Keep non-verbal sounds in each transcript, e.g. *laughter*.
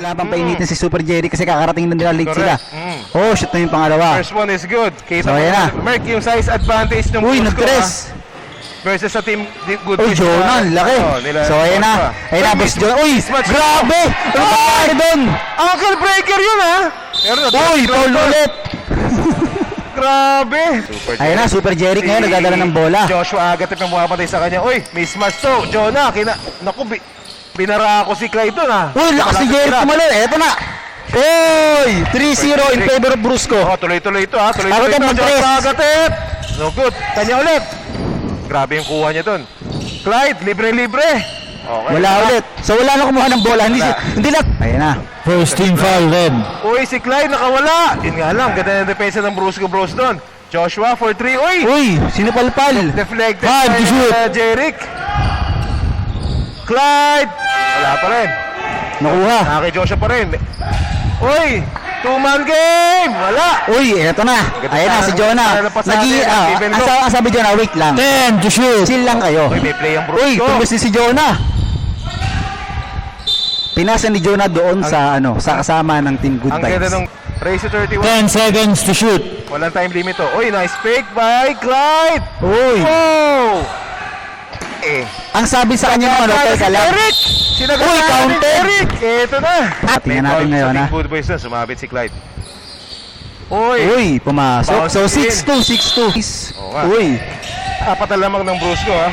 Kailangan painitin si Super Jerry kasi kakarating na nila late sila. Correct. Mm. Oh, shoot na yung pangalawa. First one is good. Kita So, mo ayan na. na. Merc, yung size advantage ng Uy, nag-tres. ah, Versus sa team good Uy, ah. laki. Oh, nila- So, ayan na. Ayan na, boss John. Uy, grabe! Ano ba doon? Ankle breaker yun ha. Pero Uy, foul ulit! Grabe. Super Ayan na, Super Jerry ngayon, nagdadala ng bola. Joshua Agatep ang bumapatay sa kanya. Uy, mismatch to. Jonah, kina... Naku, bi... binara ako si Clyde doon ha. Uy, lakas ni Jerry tumalo. Eto na. Uy, 3-0 in favor of Brusco. Oh, tuloy-tuloy ito ha. Tuloy-tuloy Agatep ito. mag-tres. Joshua Agatep. No good. Kanya ulit. Grabe yung kuha niya doon. Clyde, libre-libre. Okay. Wala ulit. So wala na kumuha ng bola. Hindi, si, hindi na. Ayan na. First team foul red. Uy, si Clyde nakawala. Yun nga lang, ganda ng depensa ng Brusco Bros doon. Joshua for 3. Uy! Uy, sinipalpal. Deflected Five to by shoot. uh, Jeric. Clyde! Wala pa rin. Nakuha. Naki Joshua pa rin. Uy! Two-man game! Wala! Uy, eto na. Ayan na si Jonah. Nagi, ah, ang, sa- ang sabi Jonah, wait lang. 10 to shoot. Chill lang kayo. Uy, may play ang Uy, Brusco. din si Jonah. Pinasa ni Jonah doon sa ano, sa kasama ng Team Good Ang ganda Vibes. nung race to 31. 10 seconds to shoot. Walang time limit to. Uy, nice pick by Clyde! Uy, Oh! Eh. ang sabi sa kanya ng ano, teka lang. Eric! Sinagot Uy, na ni counted! Eric! Ito na! Ah, tingnan natin ngayon, ha? Team Good Boys na, sumabit si Clyde. Uy! Uy, pumasok. Bounce So in. 6-2, 6-2. Oo nga. Uy, Apat na lamang ng Brusco ha.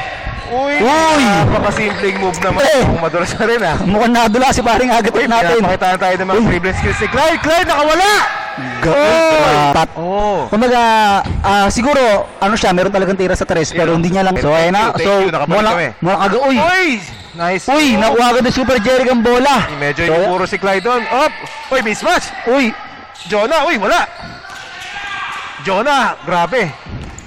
Uy! Uy! Napakasimpleng move naman. Eh! Kung madulas na rin ha. mukhang nadula si paring agatip natin. Pinapakitaan tayo ng mga dribbling skills ni Clyde. Clyde nakawala! Oh! Pat. Oh! Kumbaga, ah, siguro, ano siya, meron talagang tira sa tres, pero hindi niya lang. So, Thank ayan na. you, thank So, you, nakabalik mula, kami. mula kaga, uy! Uy! Nice. Uy, nakuha agad ni Super Jerry ang bola. Medyo So, yung puro si Clyde doon. Up! Uy, mismatch! Uy, Jonah! Uy, wala! Jonah! Grabe!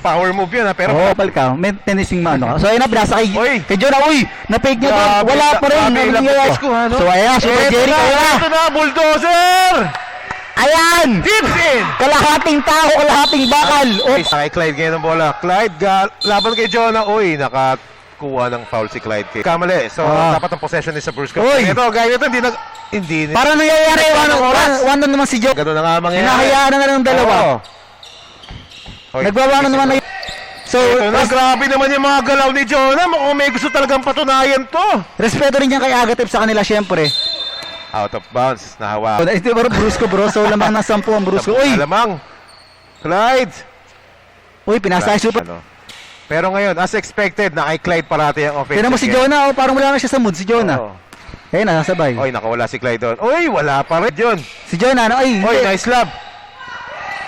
Power move yun ha. Pero oh, pal ka. May tennising ka. So, ayun na, binasa kay, Uy. kay Jonah. Uy, na-fake niya doon. Wala pa rin. grabe nangyayari? lapis ko, ha, no? So, ayan, Super Eto Jerry, na, ayan na. Ito na, bulldozer! Ayan! Dips in! Kalahating tao, kalahating bakal. Oh, Sa kay Clyde ngayon ang bola. Clyde, laban kay Jonah. Uy, nakakuha ng foul si Clyde. Kay Kamali. So, Ah. dapat ang possession is sa Brusco. Uy. Ito, gaya nito, hindi nag... Hindi. parang nangyayari. One, one, one na naman si Joe. Ganun na nga mangyayari. Hinahayaan na na ng dalawa. Oo. Uy, Nagbawa na naman na So, Ito na, res- grabe naman yung mga galaw ni Jonah. Mukhang may gusto talagang patunayan to. respeto rin niya kay Agatep sa kanila, syempre. Out of bounds. Nahawa. So, ito bro, Brusco bro. So, lamang ng 10 ang Brusco. Uy! Alamang. Clyde. Uy, pinasa yung super. Ano? Pero ngayon, as expected, na kay Clyde parati ang offensive. Tignan mo si. Jonah, oh, parang wala na siya sa mood, si Jonah. Oo. Ayun na, nasabay. Oy, nakawala si Clyde doon. Uy, wala pa rin yun. Si Jonah, ano, ay, Oy, hindi. nice love.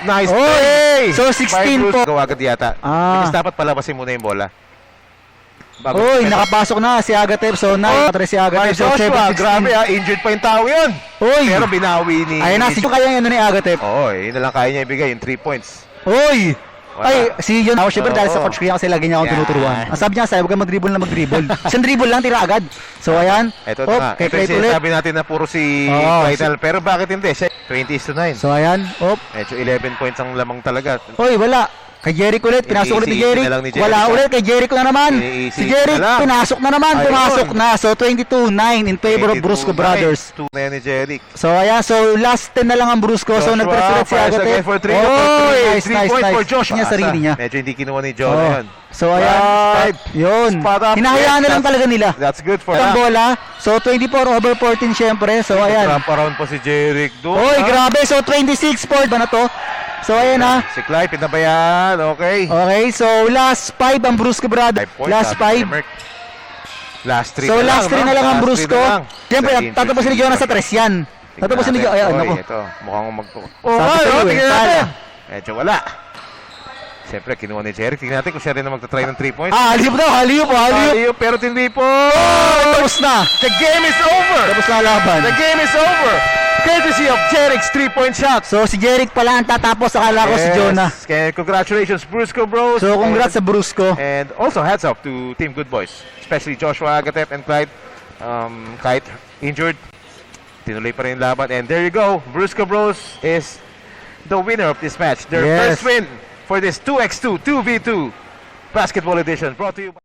Nice Oy! play. So, 16 po. Gawa agad yata. Ah. Because dapat palabasin muna yung bola. Bago Pero- nakapasok na si Agatep. So, na, oh, si Agatep. Ay, So, Joshua, 7-16. grabe ah. Injured pa yung tao yun. Uy! Pero binawi ni... Ayun na, si kaya yung ano ni Agatep. Oo, yun na lang kaya niya ibigay, yung 3 points. Uy! Wala. Ay, si Jonah, syempre dahil sa coach ko yan kasi lagi niya akong Yan. tinuturuan. Ang sabi niya, sabi, huwag kang mag-dribble na mag-dribble. *laughs* Isang dribble lang, tira agad. So, ayan. Ito Op, na kay Ito yung ulit. sinasabi natin na puro si Oo, Clyde. Pero bakit hindi? Siya, 20 is to 9. So, ayan. Op. Medyo 11 points ang lamang talaga. Uy, wala. Kay Jeric ulit, pinasok ulit ni Iniisip Jeric. na lang ni Jeric, Wala ulit, kay Jeric na naman. Iniisip Si Jeric, na lang. pinasok na naman, Ayun. pumasok na. So, 22-9 in favor of Brusco Brothers. 2 na yan ni Jeric. So, ayan. So, last 10 na lang ang Brusco. So, Joshua, nagpresulat si fires Agate. again for 3. Oy, nice, Three nice, point nice. for Joshua. Niya sarili niya. Medyo hindi kinuha ni John Oh. yun. So, ayan. Right. Yun. Spot up. Hinahayaan na lang That's- talaga nila. That's good for Ang them. bola. So, 24 over 14 syempre. So, ayan. Trap around po si Jeric doon. Oy, grabe. So, 26 4 ba na to? So, ayan ha. Si Clyde, pinabayaan. Okay. Okay, so last 5 ang Brusco Brothers. Five points. Last sabi ni 5. Merck. Last 3 So na last 3 lang, na lang ang Last Brusco. three na lang. Siyempre, 13, tatapusin ni Jonas sa 3 yan. Tatapusin ni Jonas. Ayan, Oy, ako. ito. Mukhang mag... Sabi Oh, eh, Tingnan tala. natin. Medyo wala. Siyempre, kinuha ni Jeric. Tingnan natin kung siya rin na magta-try ng 3 points. Ah, haliyop daw, haliyop haliyop. Ayun, pero hindi po. Oh, tapos na. The game is over. Tapos na ang laban. The game is over. Courtesy of Jeric's 3-point shot. So si Jeric pala ang tatapos, akala ko si. Jonah. Kaya congratulations, Brusco Bros. So congrats sa Brusco. And also hats off to Team Good Boys, especially Joshua Agatep and Clyde. Um, Clyde injured. Tinuloy pa rin laban. And there you go. Brusco Bros is the winner of this match. Their Yes. first win for this 2x2, 2v2 basketball edition brought to you by